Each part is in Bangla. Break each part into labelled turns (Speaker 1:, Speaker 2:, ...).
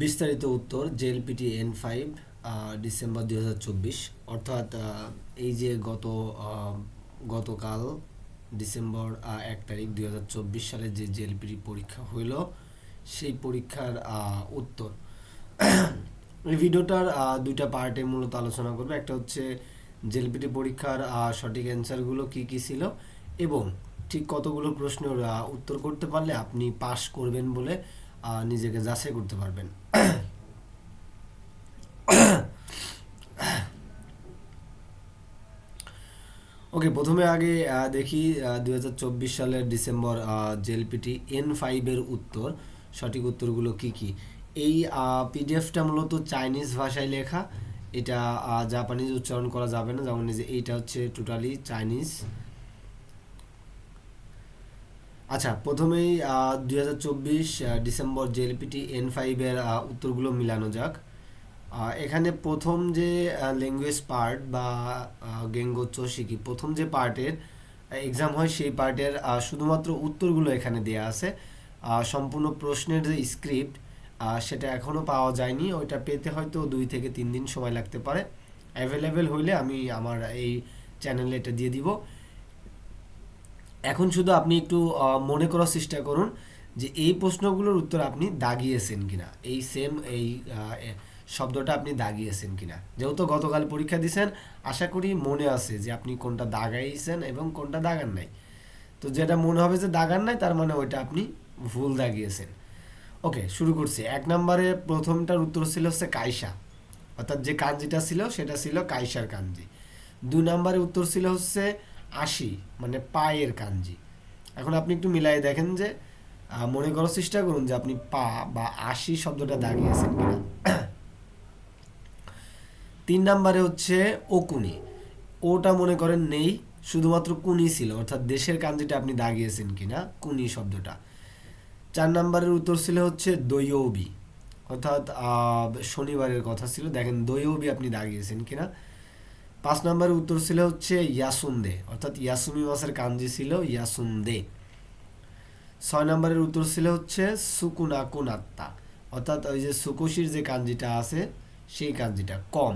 Speaker 1: বিস্তারিত উত্তর জেএলপিটি এন ফাইভ ডিসেম্বর দুই হাজার চব্বিশ, অর্থাৎ এই যে গত গতকাল ডিসেম্বর এক তারিখ দুই হাজার চব্বিশ সালে যে জেএলপিটি পরীক্ষা হইল, সেই পরীক্ষার উত্তর। এই ভিডিওটার দুইটা পার্টে মূলত আলোচনা করবে। একটা হচ্ছে জেএলপিটি পরীক্ষার সঠিক অ্যান্সারগুলো কি কি ছিল এবং ঠিক কতগুলো প্রশ্নের উত্তর করতে পারলে আপনি পাশ করবেন বলে নিজেকে যাচাই করতে পারবেন। ওকে, প্রথমে আগে দেখি দুই হাজার চব্বিশ সালের ডিসেম্বর জেএলপিটি এন ফাইভের উত্তর। সঠিক উত্তরগুলো কি কি? এই পিডিএফটা মূলত চাইনিজ ভাষায় লেখা। এটা জাপানিজ উচ্চারণ করা যাবে না। যেমন এইটা হচ্ছে টোটালি চাইনিজ আচ্ছা প্রথমেই দুই হাজার চব্বিশ ডিসেম্বর জেএলপিটি এন ফাইভের উত্তরগুলো মিলানো যাক। এখানে প্রথম যে ল্যাঙ্গুয়েজ পার্ট বা গেঙ্গো চোশিকি প্রথম যে পার্টের এক্সাম হয় সেই পার্টের শুধুমাত্র উত্তরগুলো এখানে দেয়া আছে। সম্পূর্ণ প্রশ্নের যে স্ক্রিপ্ট সেটা এখনও পাওয়া যায়নি। ওইটা পেতে হয়তো দুই থেকে তিন দিন সময় লাগতে পারে। অ্যাভেলেবেল হইলে আমি আমার এই চ্যানেলে এটা দিয়ে দিব। এখন শুধু আপনি একটু মনে করার চেষ্টা করুন যে এই প্রশ্নগুলোর উত্তর আপনি দাগিয়েছেন কিনা। এই সেম এই শব্দটা আপনি দাগিয়েছেন কিনা। যেহেতু গতকাল পরীক্ষা দিয়েছেন আশা করি মনে আছে যে আপনি কোনটা দাগাইছেন এবং কোনটা দাগান নাই। তো যেটা মনে হবে যে দাগান নাই, তার মানে ওইটা আপনি ভুল দাগিয়েছেন। ওকে, শুরু করছি। এক নম্বরে প্রথমটার উত্তর ছিল হচ্ছে কাইসা অর্থাৎ যে কাঞ্জিটা ছিল, সেটা ছিল কাইসার কাঞ্জি। দুই নম্বরে উত্তর ছিল হচ্ছে আশি মানে পায়ের কাঞ্জি। এখন আপনি একটু মিলাই দেখেন যে মনে করার চেষ্টা করুন যে আপনি পা বা আশি শব্দটা দাগিয়েছেন কিনা। তিন নম্বরে হচ্ছে ওকুনি ওটা মনে করেন নেই, শুধুমাত্র কুনি ছিল, অর্থাৎ দেশের কাঞ্জিটা আপনি দাগিয়েছেন কিনা, কুনি শব্দটা। চার নম্বরের উত্তর ছিল হচ্ছে দৈয়বি। অর্থাৎ শনিবারের কথা ছিল, দেখেন দৈয়বি আপনি দাগিয়েছেন কিনা। পাঁচ নম্বরের উত্তর ছিল হচ্ছে ইয়াসুন্দে, অর্থাৎ ইয়াসুমি মাসের কাঞ্জি ছিল ইয়াসুন্দে। ছয় নম্বরের উত্তর ছিল হচ্ছে সুকুনাকুনাত্তা, অর্থাৎ ওই যে সুকুশির যে কাঞ্জিটা আছে, সেই কাঞ্জিটা কম।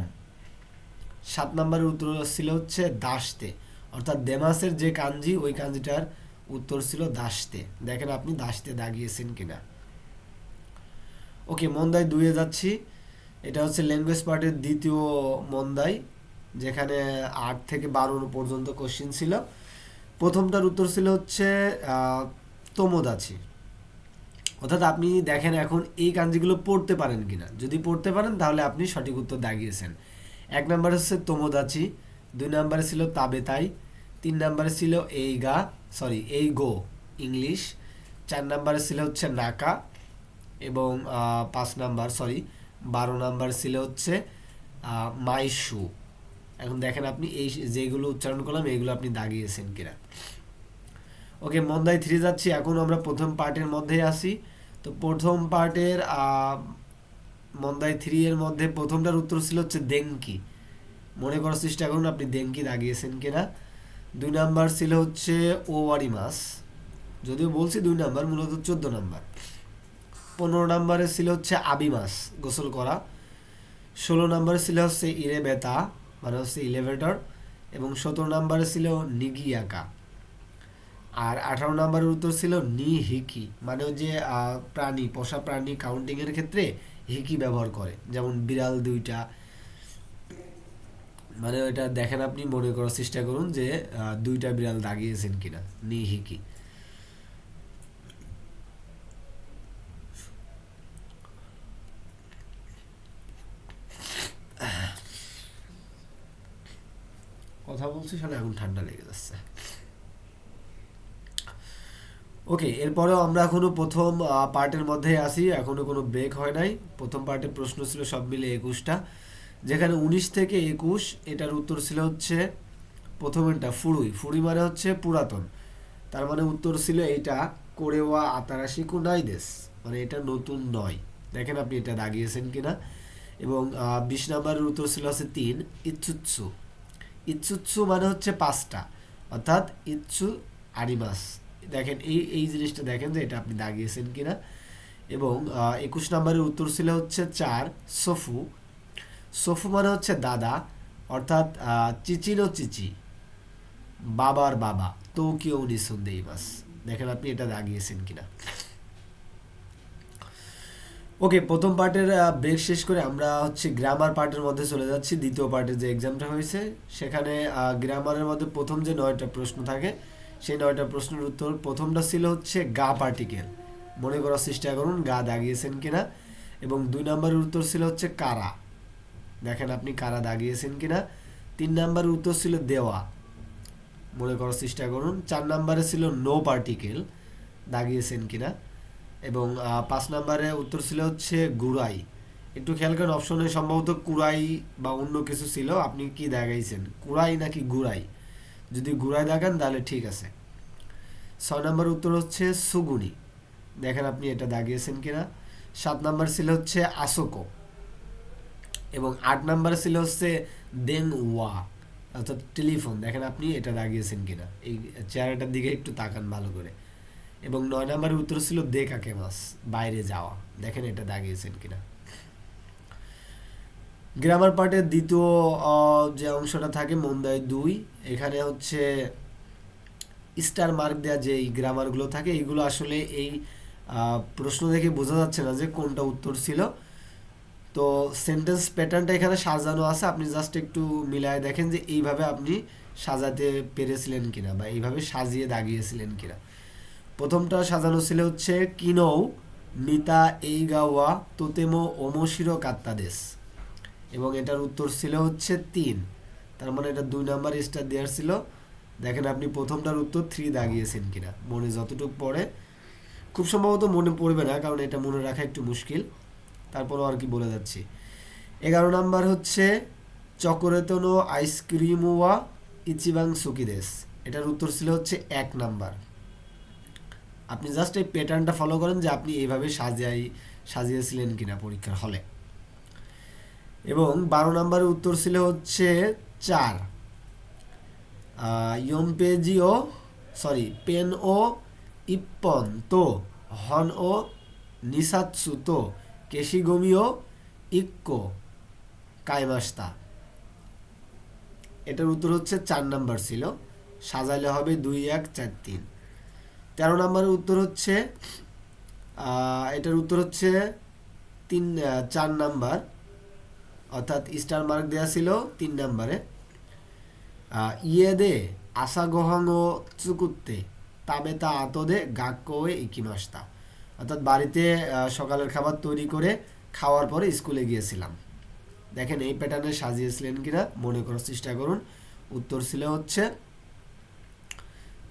Speaker 1: সাত নম্বরের উত্তর ছিল হচ্ছে দাসতে, অর্থাৎ দেমাসের যে কাঞ্জি ওই কাঞ্জিটার উত্তর ছিল দাসতে। দেখেন আপনি দাসতে দাগিয়েছেন কিনা। ওকে, মন্দায় দুইয়ে যাচ্ছি। এটা হচ্ছে ল্যাঙ্গুয়েজ পার্টের দ্বিতীয় মন্দাই যেখানে আট থেকে বারো পর্যন্ত কোশ্চিন ছিল। প্রথমটার উত্তর ছিল হচ্ছে আহ, তোমোদাচি। অর্থাৎ আপনি দেখেন এখন এই কাঞ্জিগুলো পড়তে পারেন কিনা। যদি পড়তে পারেন তাহলে আপনি সঠিক উত্তর দাগিয়েছেন। এক নম্বরে হচ্ছে তোমোদাচি দুই নম্বরে ছিল তাবেতাই তিন নম্বরে ছিল এই গা সরি এই গো ইংলিশ। চার নম্বরে ছিল হচ্ছে নাকা এবং পাঁচ নাম্বার সরি বারো নাম্বার ছিল হচ্ছে মাইশু। এখন দেখেন আপনি এই যেগুলো উচ্চারণ করলাম এইগুলো আপনি দাগিয়েছেন কিনা। ওকে, মন্দাই থ্রি যাচ্ছি। এখন আমরা প্রথম পার্টের মধ্যেই আসি তো প্রথম পার্টের মন্দাই থ্রি এর মধ্যে প্রথমটার উত্তর ছিল হচ্ছে দেঙ্কি। মনে করার চেষ্টা করুন আপনি দেঙ্কি দাগিয়েছেন কিনা। দুই নাম্বার ছিল হচ্ছে ওয়ারি মাস যদিও বলছি দুই নাম্বার, মূলত চোদ্দ নাম্বার। পনেরো নাম্বারে ছিল হচ্ছে আবি মাস গোসল করা। ষোলো নাম্বারে ছিল হচ্ছে ইরে বেতা। মানে হচ্ছে ইলেভেটর এবং সতেরো নাম্বারে ছিল নিগিয়াকা। আর আঠারো নাম্বারের উত্তর ছিল নি হিকি মানে যে প্রাণী, পোষা প্রাণী কাউন্টিংয়ের ক্ষেত্রে হিকি ব্যবহার করে, যেমন বিড়াল দুইটা। মানে ওইটা দেখেন আপনি, মনে করার চেষ্টা করুন যে দুইটা বিড়াল দাগিয়েছেন কিনা নি কথা বলছি শোনা এখন ঠান্ডা লেগে যাচ্ছে। ওকে এরপরেও আমরা এখনও প্রথম পার্টের মধ্যে আসি এখনও কোনো ব্রেক হয় নাই। প্রথম পার্টের প্রশ্ন ছিল সব মিলে একুশটা। যেখানে উনিশ থেকে একুশ, এটার উত্তর ছিল হচ্ছে, প্রথমেরটা ফুড়ুই ফুড়ি মানে হচ্ছে পুরাতন। তার মানে উত্তর ছিল এটা কোরেওয়া আতারাশি কুনাইদেস মানে এটা নতুন নয়। দেখেন আপনি এটা দাগিয়েছেন কিনা। এবং বিশ নাম্বারের উত্তর ছিল হচ্ছে তিন, ইচ্ছুৎসু। ইচ্ছুৎসু মানে হচ্ছে পাঁচটা। অর্থাৎ ইচ্ছু আরিমাস দেখেন, এই এই জিনিসটা দেখেন যে এটা আপনি দাগিয়েছেন কিনা। এবং একুশ নম্বরের উত্তর ছিল হচ্ছে চার, সফু। সফু মানে হচ্ছে দাদা, অর্থাৎ চিচিরো চিচি বাবার বাবা। তো কেউ নিঃসন্দেহী বাস দেখেন আপনি এটা দাগিয়েছেন কিনা। ওকে প্রথম পার্টের ব্রেক শেষ করে আমরা হচ্ছে গ্রামার পার্টের মধ্যে চলে যাচ্ছি। দ্বিতীয় পার্টের যে এক্সামটা হয়েছে, সেখানে গ্রামারের মধ্যে প্রথম যে নয়টা প্রশ্ন থাকে, সেই নয়টা প্রশ্নের উত্তর প্রথমটা ছিল হচ্ছে গা পার্টিকেল মনে করার চেষ্টা করুন, গা দাগিয়েছেন কিনা। এবং দুই নম্বরের উত্তর ছিল হচ্ছে কারা। দেখেন আপনি কারা দাগিয়েছেন কিনা। তিন নম্বরের উত্তর ছিল দেওয়া। মনে করার চেষ্টা করুন, চার নম্বরে ছিল নো পার্টিকেল দাগিয়েছেন কিনা। এবং পাঁচ নম্বরে উত্তর ছিল হচ্ছে গুড়াই। একটু খেয়াল করেন অপশনে সম্ভবত কুড়াই বা অন্য কিছু ছিল, আপনি কি দেখাইছেন? কুড়াই নাকি গুড়াই? যদি গুড়াই দাগান তাহলে ঠিক আছে। ছয় নম্বর উত্তর হচ্ছে সুগুনি। দেখেন আপনি এটা দাগিয়েছেন কিনা। সাত নম্বর ছিল হচ্ছে আসোকো। এবং আট নাম্বার ছিল হচ্ছে দেন ওয়া অর্থাৎ টেলিফোন। দেখেন আপনি এটা দাগিয়েছেন কিনা। এই চেহারাটার দিকে একটু তাকান ভালো করে। এবং নয় নাম্বারের উত্তর ছিল দে কাকে মাস, বাইরে যাওয়া। দেখেন এটা দাগিয়েছেন কিনা। গ্রামার পার্টের দ্বিতীয় যে অংশটা থাকে মন্দায় দুই, এখানে হচ্ছে স্টার মার্ক দেওয়া যে গ্রামারগুলো থাকে এইগুলো আসলে এই প্রশ্ন দেখে বোঝা যাচ্ছে না যে কোনটা উত্তর ছিল। তো সেন্টেন্স প্যাটার্নটা এখানে সাজানো আছে, আপনি জাস্ট একটু মিলায় দেখেন যে এইভাবে আপনি সাজাতে পেরেছিলেন কিনা বা এইভাবে সাজিয়ে দাগিয়েছিলেন কিনা। প্রথমটা সাজানো ছিল হচ্ছে কিনৌ, নিতা এইগাওয়া, তোতেমো, ওমশিরো কাত্তাদেশ। এবং এটার উত্তর ছিল হচ্ছে তিন। তার মানে এটা দুই নাম্বার স্টার দেওয়ার ছিল। দেখেন আপনি প্রথমটার উত্তর থ্রি দাগিয়েছেন কিনা। মনে যতটুকু পড়ে, খুব সম্ভবত মনে পড়বে না, কারণ এটা মনে রাখা একটু মুশকিল। তারপরও আর কি বলে যাচ্ছি। এগারো নাম্বার হচ্ছে চকোরেতনো আইসক্রিমোয়া ইচিবাং সুকিদেশ। এটার উত্তর ছিল হচ্ছে এক নাম্বার। আপনি জাস্ট এই প্যাটার্নটা ফলো করেন যে আপনি এইভাবে সাজিয়াই, সাজিয়েছিলেন কিনা পরীক্ষার হলে। এবং বারো নাম্বারের উত্তর ছিল হচ্ছে চার। ইয়মপেজি ও সরি পেন ও ইপ্পন, তো, হন ও নিসাৎসু, তো, কেশিগমি ও ইক্কো কাইমাস্তা এটার উত্তর হচ্ছে চার নাম্বার ছিল। সাজাইলে হবে দুই এক চার তিন। তেরো নম্বরের উত্তর হচ্ছে এটার উত্তর হচ্ছে তিন চার নাম্বার। অর্থাৎ স্টার মার্ক দেওয়া ছিল তিন নাম্বারে। আহ, ইয়ে দে আশা ও চুকুত্তে তাবে তা আতদে গাক্কোয়ে ইকিমাস্তা অর্থাৎ বাড়িতে সকালের খাবার তৈরি করে খাওয়ার পরে স্কুলে গিয়েছিলাম। দেখেন এই প্যাটার্নে সাজিয়েছিলেন কিনা মনে করার চেষ্টা করুন। উত্তর ছিল হচ্ছে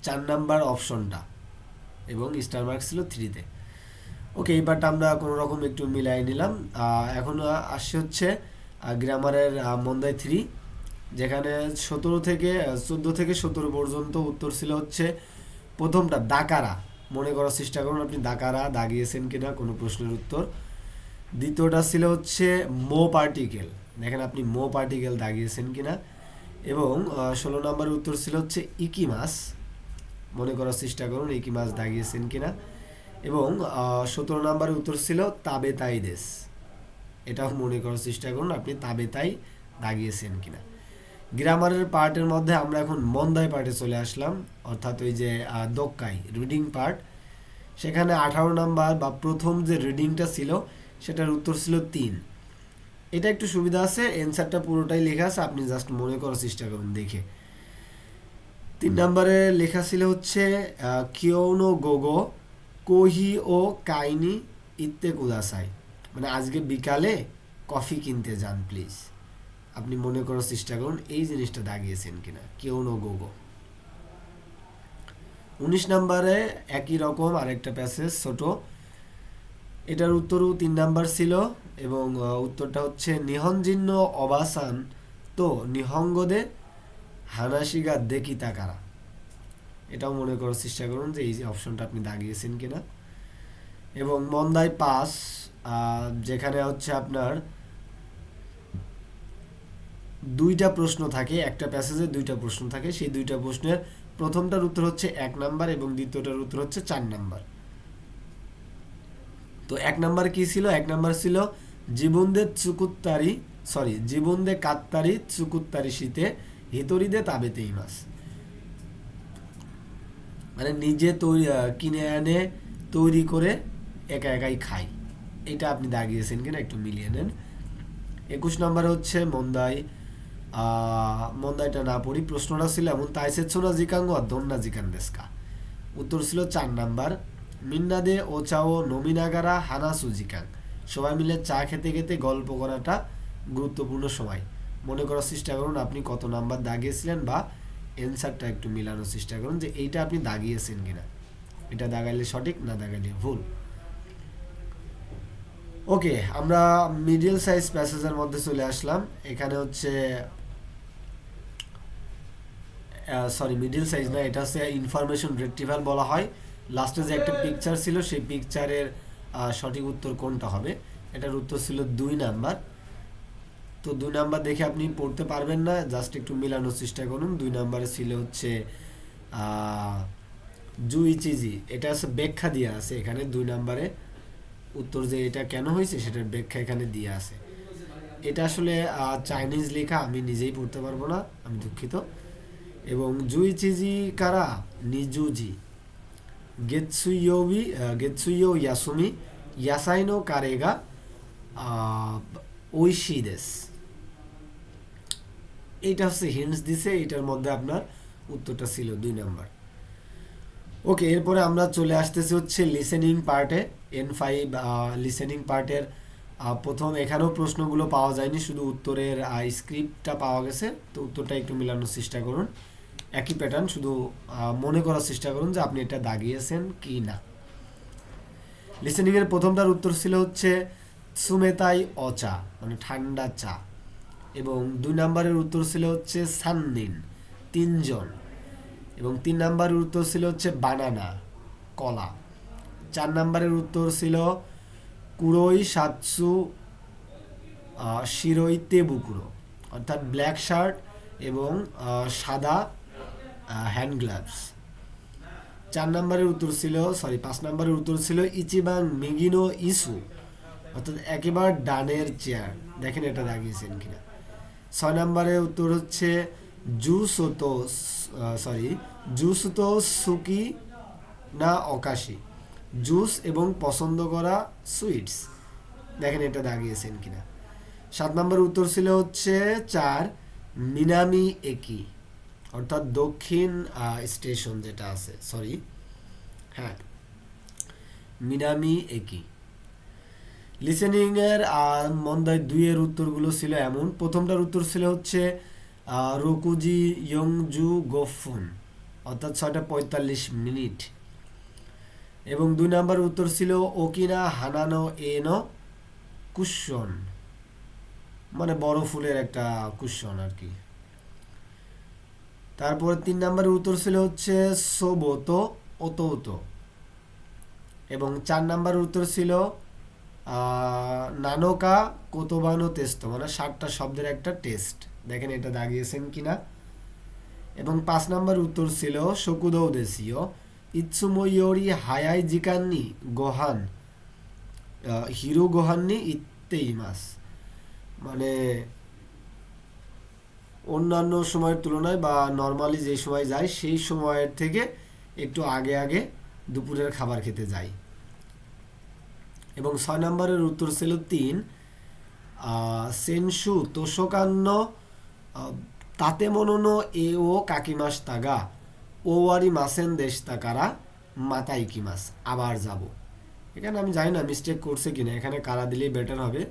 Speaker 1: চার নাম্বার অপশনটা এবং স্টার মার্ক ছিল থ্রিতে ওকে এবারটা আমরা কোনো রকম একটু মিলাই নিলাম। এখন আসছে হচ্ছে গ্রামারের মন্দাই থ্রি যেখানে সতেরো থেকে চোদ্দ থেকে সতেরো পর্যন্ত উত্তর ছিল হচ্ছে প্রথমটা দাকারা মনে করার চেষ্টা করুন আপনি দাকারা দাগিয়েছেন কিনা কোনো প্রশ্নের উত্তর। দ্বিতীয়টা ছিল হচ্ছে মো পার্টিকেল দেখেন আপনি মো পার্টিকেল দাগিয়েছেন কিনা এবং ষোলো নম্বরের উত্তর ছিল হচ্ছে ইকিমাস মনে করার চেষ্টা করুন ইকিমাস দাগিয়েছেন কিনা। এবং সতেরো নম্বরের উত্তর ছিল তাবে তাই দেশ। এটাও মনে করার চেষ্টা করুন আপনি তাবে তাই দাগিয়েছেন কিনা। গ্রামারের পার্টের মধ্যে আমরা এখন মন্দায় পার্টে চলে আসলাম, অর্থাৎ ওই যে দোক্কাই রিডিং পার্ট। সেখানে আঠারো নাম্বার বা প্রথম যে রিডিংটা ছিল, সেটার উত্তর ছিল তিন। এটা একটু সুবিধা আছে অ্যান্সারটা পুরোটাই লেখা আছে, আপনি জাস্ট মনে করার চেষ্টা করুন দেখে। তিন নম্বরে লেখা ছিল হচ্ছে কিওনো গোগো, কোহি ও কাইনি ইত্তে কুদাসাই। মানে আজকে বিকালে কফি কিনতে যান, প্লিজ। আপনি মনে করার চেষ্টা করুন, এই জিনিসটা দাগিয়েছেন কিনা কিওনো গোগো। উনিশ নম্বরে একই রকম আরেকটা প্যাসেজ, ছোট। এটার উত্তরও তিন নাম্বার ছিল এবং উত্তরটা হচ্ছে নিহনজিন্ন অবাসান তো নিহঙ্গদে হানাশিগা দেখি তাকারা। এটাও মনে করার চেষ্টা করুন যে এই যে অপশনটা আপনি দাগিয়েছেন কিনা। এবং মন্দাই পাস যেখানে হচ্ছে আপনার দুইটা প্রশ্ন থাকে, একটা প্যাসেজে দুইটা প্রশ্ন থাকে। সেই দুইটা প্রশ্নের প্রথমটার উত্তর হচ্ছে এক নাম্বার এবং দ্বিতীয়টার উত্তর হচ্ছে চার নাম্বার। তো এক নাম্বার কি ছিল? এক নাম্বার ছিল জীবনদে চুকুত্তারি সরি জীবনদে কাত্তারি চুকুত্তারি শীতে হিতরিদে তাবেতেই মাছ। মানে নিজে তৈরি কিনে এনে তৈরি করে একা একাই খাই। এটা আপনি দাগিয়েছেন কিনা একটু মিলিয়ে নেন। একুশ নম্বরে হচ্ছে মন্দাই। মন্দাইটা না পড়ি, প্রশ্নটা ছিল এমন তাইসেছোনা জিকাঙ্গ আর দন্না জিকান দেস্কা উত্তর ছিল চার নাম্বার। মিন্নাদে ওচাও নমিনাগারা হানা সুজিকাং সবাই মিলে চা খেতে খেতে গল্প করাটা গুরুত্বপূর্ণ সময়। মনে করার চেষ্টা করুন আপনি কত নাম্বার দাগিয়েছিলেন বা অ্যান্সারটা একটু মিলানোর চেষ্টা করুন যে এইটা আপনি দাগিয়েছেন কিনা। এটা দাগাইলে সঠিক না দাগাইলে ভুল। ওকে, আমরা মিডিল সাইজ প্যাসেজের মধ্যে চলে আসলাম। এখানে হচ্ছে সরি মিডিল সাইজ না, এটা হচ্ছে ইনফরমেশন রেক্টিভাল বলা হয়। লাস্টে যে একটা পিকচার ছিল, সেই পিকচারের সঠিক উত্তর কোনটা হবে? এটার উত্তর ছিল দুই নাম্বার। তো দুই নাম্বার দেখে আপনি পড়তে পারবেন না জাস্ট একটু মেলানোর চেষ্টা করুন। দুই নাম্বারে ছিল হচ্ছে জুই চিজি, এটা হচ্ছে ব্যাখ্যা দিয়ে আছে এখানে দুই নাম্বারে। উত্তর যে এটা কেন হয়েছে সেটার ব্যাখ্যা এখানে দিয়ে আছে। এটা আসলে চাইনিজ লেখা, আমি নিজেই পড়তে পারব না, আমি দুঃখিত। এবং জুই চিজি কারা? নিজুজি। গেতসুইয়োবি গেতসুইয়ো ইয়াসুমি, ইয়াসাইনো কারেগা ঐশি দেশ এইটা হচ্ছে হিন্টস দিছে এটার মধ্যে আপনার উত্তরটা ছিল দুই নাম্বার। ওকে, এরপরে আমরা চলে আসতেছি হচ্ছে লিসেনিং পার্টে এন ফাইভ লিসেনিং পার্টের প্রথম, এখানেও প্রশ্নগুলো পাওয়া যায়নি, শুধু উত্তরের স্ক্রিপ্টটা পাওয়া গেছে, তো উত্তরটা একটু মেলানোর চেষ্টা করুন। একই প্যাটার্ন শুধু মনে করার চেষ্টা করুন যে আপনি এটা দাগিয়েছেন কি না। লিসেনিংয়ের প্রথমটার উত্তর ছিল হচ্ছে সুমেতাই অচা মানে ঠান্ডা চা। এবং দুই নাম্বারের উত্তর ছিল হচ্ছে সানদিন তিনজন। এবং তিন নাম্বারের উত্তর ছিল হচ্ছে বানানা, কলা। চার নাম্বারের উত্তর ছিল কুরোই, সাতসু শিরোই, তেবুকুরো। অর্থাৎ ব্ল্যাক শার্ট এবং সাদা হ্যান্ড গ্লাভস। চার নম্বরের উত্তর ছিল, সরি, পাঁচ নম্বরের উত্তর ছিল ইচিবাং মিগিনো ইসু। অর্থাৎ একেবারে ডানের চেয়ার দেখেন এটা দাগিয়েছেন কিনা। ছয় নম্বরের উত্তর হচ্ছে জুসোতো সরি জুসুতো সুকি না অকাশি। জুস এবং পছন্দ করা সুইটস। দেখেন এটা দাগিয়েছেন কিনা। সাত নম্বর উত্তর ছিল হচ্ছে চার, মিনামি একি, অর্থাৎ দক্ষিণ স্টেশন যেটা আছে সরি হ্যাঁ মিনামি একি। লিসেনিং এর আর মন্দায় দুইয়ের উত্তরগুলো ছিল এমন। প্রথমটার উত্তর ছিল হচ্ছে রকুজি ইয়ংজু গোফুন, অর্থাৎ ছয়টা পঁয়তাল্লিশ মিনিট। এবং দুই নাম্বার উত্তর ছিল ওকিনা হানানো এনো কুশন মানে বড় ফুলের একটা কুশন আর কি। তারপর তিন নাম্বারের উত্তর ছিল হচ্ছে সোবোতো ওতো এবং চার নাম্বার উত্তর ছিল নানোকা কোতোবানো টেস্ট মানে ষাটটা শব্দের একটা টেস্ট। দেখেন এটা দাগিয়েছেন কিনা। এবং পাঁচ নম্বর উত্তর ছিল, শকুদৌ দেশীয়, ইৎসুময়রি হায়াই জিকান্নি গোহান হিরো গোহান্নি ইত্তেই মাস। মানে অন্যান্য সময়ের তুলনায় বা নর্মালি যে সময় যাই সেই সময়ের থেকে একটু আগে আগে দুপুরের খাবার খেতে যাই। এবং ছয় নম্বরের উত্তর ছিল তিন। সেনসু, তোষকান্ন তাতে মননো এ ও কাকিমাস তাগা ও ওয়ারি মাসেন দেশ তাকারা মাতাই কি মাস আবার যাব। এখানে আমি জানি না মিস্টেক করছে কিনা, এখানে কারা দিলেই বেটার হবে,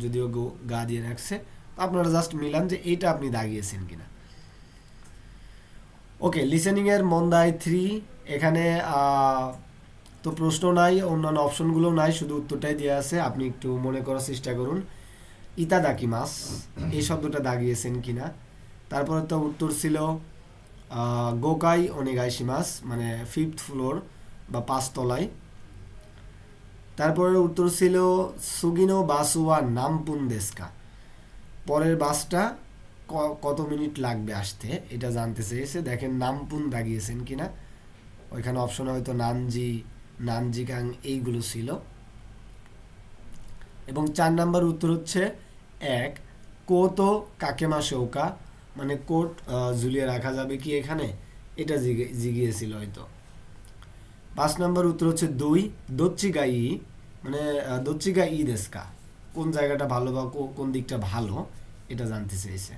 Speaker 1: যদিও গো- দিয়ে রাখছে। আপনারা জাস্ট মিলান যে এইটা আপনি দাগিয়েছেন কিনা। ওকে লিসেনিং এর মন্দাই থ্রি এখানে তো প্রশ্ন নাই অন্যান্য অপশনগুলো নাই শুধু উত্তরটাই দেওয়া আছে। আপনি একটু মনে করার চেষ্টা করুন। ইতাদাকি মাস এই শব্দটা দাগিয়েছেন কিনা? তারপরে তো উত্তর ছিল গোকাই অনেগাইশি মাস মানে ফিফথ ফ্লোর বা পাঁচতলায়। তারপরে উত্তর ছিল সুগিনো বাসুয়া নামপুন দেস্কা পরের বাসটা কত মিনিট লাগবে আসতে এটা জানতে চেয়েছে। দেখেন নামপুন দাগিয়েছেন কিনা। ওইখানে অপশন হয়তো নানজি নানজিকাং এইগুলো ছিল। এবং চার নাম্বার উত্তর হচ্ছে এক, কোতো কাকেমা শৌকা মানে কোট ঝুলিয়ে রাখা যাবে কি এখানে? এটা জিগে- জিগিয়েছিল হয়তো। পাঁচ নাম্বার উত্তর হচ্ছে দুই দচ্চিগা ই মানে দচ্চিগা ই দেশকা। কোন জায়গাটা ভালো বা কোন দিকটা ভালো, এটা জানতে চেয়েছে।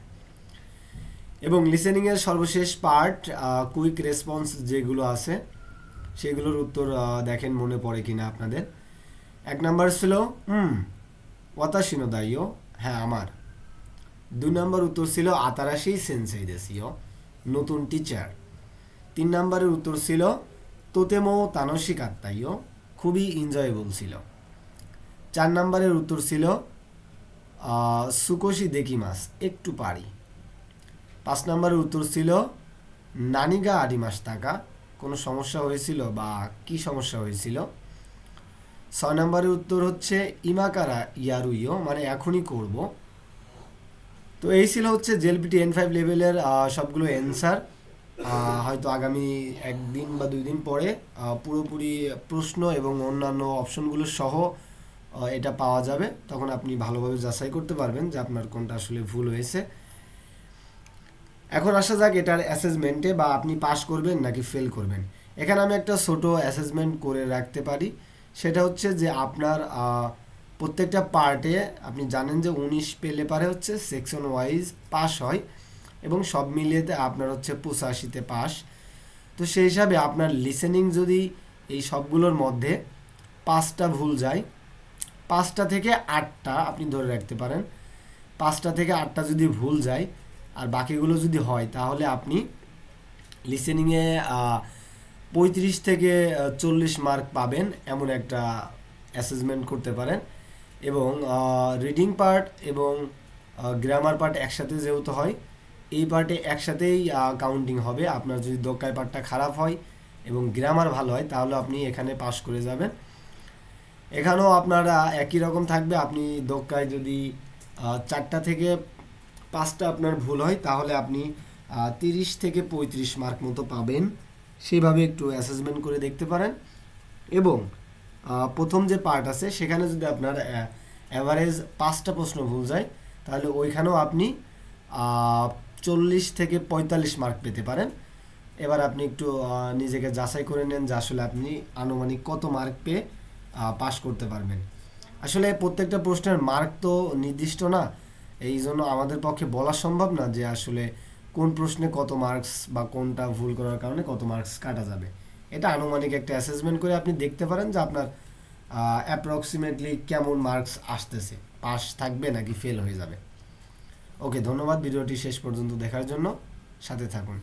Speaker 1: এবং লিসেনিং এর সর্বশেষ পার্ট কুইক রেসপন্স যেগুলো আছে সেগুলোর উত্তর দেখেন মনে পড়ে কিনা আপনাদের। এক নাম্বার ছিল, হুম ওয়াতাশিনো দাইও হ্যাঁ আমার। দুই নাম্বার উত্তর ছিল আতারাশি সেন্সাই দেশীয়, নতুন টিচার তিন নাম্বারের উত্তর ছিল, তোতেমো তানসিক আত্মাইও খুবই এনজয়েবল ছিল। চার নাম্বারের উত্তর ছিল সুকোশি দেখি দেকিমাস একটু পারি। পাঁচ নাম্বারের উত্তর ছিল, নানিগা আডিমাস টাকা কোনো সমস্যা হয়েছিল বা কি সমস্যা হয়েছিল? ছয় নম্বরের উত্তর হচ্ছে, ইমাকারা ইয়ারুইও মানে এখনই করব। তো এই ছিল হচ্ছে জেলপিটি এন ফাইভ লেভেলের সবগুলো অ্যান্সার হয়তো আগামী একদিন বা দুই দিন পরে পুরোপুরি প্রশ্ন এবং অন্যান্য অপশনগুলো সহ এটা পাওয়া যাবে। তখন আপনি ভালোভাবে যাচাই করতে পারবেন যে আপনার কোনটা আসলে ভুল হয়েছে। এখন আসা যাক এটার অ্যাসেসমেন্টে বা আপনি পাস করবেন নাকি ফেল করবেন। এখানে আমি একটা ছোট অ্যাসেসমেন্ট করে রাখতে পারি। সেটা হচ্ছে যে আপনার প্রত্যেকটা পার্টে আপনি জানেন যে উনিশ পেলে পারে হচ্ছে সেকশন ওয়াইজ পাস হয় এবং সব মিলিয়েতে আপনার হচ্ছে পঁচাশিতে পাস তো সেই হিসাবে আপনার লিসেনিং যদি এই সবগুলোর মধ্যে পাঁচটা ভুল যায়, পাঁচটা থেকে আটটা আপনি ধরে রাখতে পারেন। পাঁচটা থেকে আটটা যদি ভুল যায় আর বাকিগুলো যদি হয়, তাহলে আপনি লিসেনিংয়ে পঁয়ত্রিশ থেকে চল্লিশ মার্ক পাবেন এমন একটা অ্যাসেসমেন্ট করতে পারেন। এবং রিডিং পার্ট এবং গ্রামার পার্ট একসাথে যেহেতু হয়, এই পার্টে একসাথেই কাউন্টিং হবে। আপনার যদি দক্কায় পার্টটা খারাপ হয় এবং গ্রামার ভালো হয়, তাহলে আপনি এখানে পাস করে যাবেন। এখানেও আপনারা একই রকম থাকবে। আপনি দক্কায় যদি চারটা থেকে পাঁচটা আপনার ভুল হয়, তাহলে আপনি তিরিশ থেকে পঁয়ত্রিশ মার্ক মতো পাবেন। সেইভাবে একটু অ্যাসেসমেন্ট করে দেখতে পারেন। এবং প্রথম যে পার্ট আছে, সেখানে যদি আপনার অ্যাভারেজ পাঁচটা প্রশ্ন ভুল যায়, তাহলে ওইখানেও আপনি চল্লিশ থেকে পঁয়তাল্লিশ মার্ক পেতে পারেন। এবার আপনি একটু নিজেকে যাচাই করে নেন যে আসলে আপনি আনুমানিক কত মার্ক পেয়ে পাশ করতে পারবেন। আসলে প্রত্যেকটা প্রশ্নের মার্ক তো নির্দিষ্ট না এই জন্য আমাদের পক্ষে বলা সম্ভব না যে আসলে কোন প্রশ্নে কত মার্কস বা কোনটা ভুল করার কারণে কত মার্কস কাটা যাবে। এটা আনুমানিক একটা অ্যাসেসমেন্ট করে আপনি দেখতে পারেন যে আপনার অ্যাপ্রক্সিমেটলি কেমন মার্কস আসতেছে। পাস থাকবে নাকি ফেল হয়ে যাবে। ওকে, ধন্যবাদ। ভিডিওটি শেষ পর্যন্ত দেখার জন্য সাথে থাকুন।